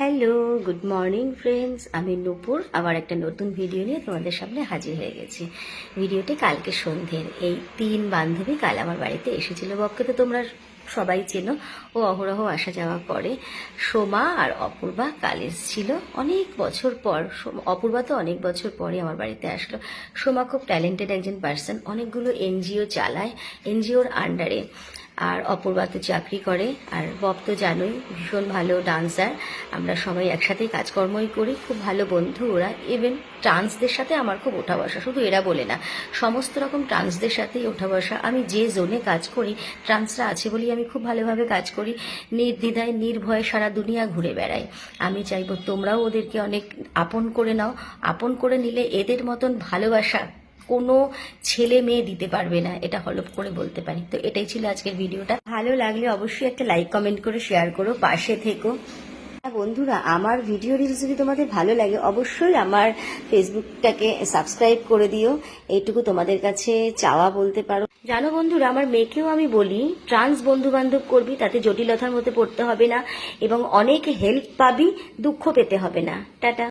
Hello good morning friends আমি নূপুর, আবার একটা নতুন ভিডিও নিয়ে তোমাদের সামনে হাজির হয়ে গেছি। ভিডিওটি কালকে সন্ধ্যের। এই তিন বান্ধবী কাল আমার বাড়িতে এসেছিল। বককে তো তোমরা সবাই চেনো, ও অহরহ আসা যাওয়া করে। সোমা আর অপূর্বা কাল এসেছিল। অনেক বছর পর অপূর্বা তো অনেক বছর পরে আমার বাড়িতে আসলো। সোমা খুব ট্যালেন্টেড একজন পার্সন অনেকগুলো এনজিও চালায় এনজিওর আন্ডারে আর অপূর্বা তো চাকরি করে। আর বব তো জানোই, ভীষণ ভালো ডান্সার। আমরা সবাই একসাথেই কাজকর্মই করি। খুব ভালো বন্ধু ওরা। ইভেন ট্রান্সদের সাথে আমার খুব ওঠা বসা। শুধু এরা বলে না, সমস্ত রকম ট্রান্সদের সাথেই ওঠা বসা। আমি যে জোনে কাজ করি ট্রান্সরা আছে বলেই আমি খুব ভালোভাবে কাজ করি। নির্দ্বিধায়, নির্ভয়ে সারা দুনিয়া ঘুরে বেড়াই। আমি চাইব তোমরাও ওদেরকে অনেক আপন করে নাও। আপন করে নিলে এদের মতন ভালোবাসা কোনো ছেলে মেয়ে দিতে পারবে না, এটা হলপ করে বলতে পারি। তো এটাই ছিল আজকের ভিডিওটা। ভালো লাগলে অবশ্যই একটা লাইক কমেন্ট করে শেয়ার করো, পাশে থেকো। বন্ধুরা, আমার ভিডিও রিলস যদি তোমাদের ভালো লাগে, অবশ্যই আমার ফেসবুকটাকে সাবস্ক্রাইব করে দিও। এইটুকু তোমাদের কাছে চাওয়া বলতে পারো। জানো বন্ধুরা, আমার মেয়েকেও আমি বলি ট্রান্স বন্ধু বান্ধব করবি, তাতে জটিলতার মধ্যে পড়তে হবে না এবং অনেক হেল্প পাবি, দুঃখ পেতে হবে না। টাটা।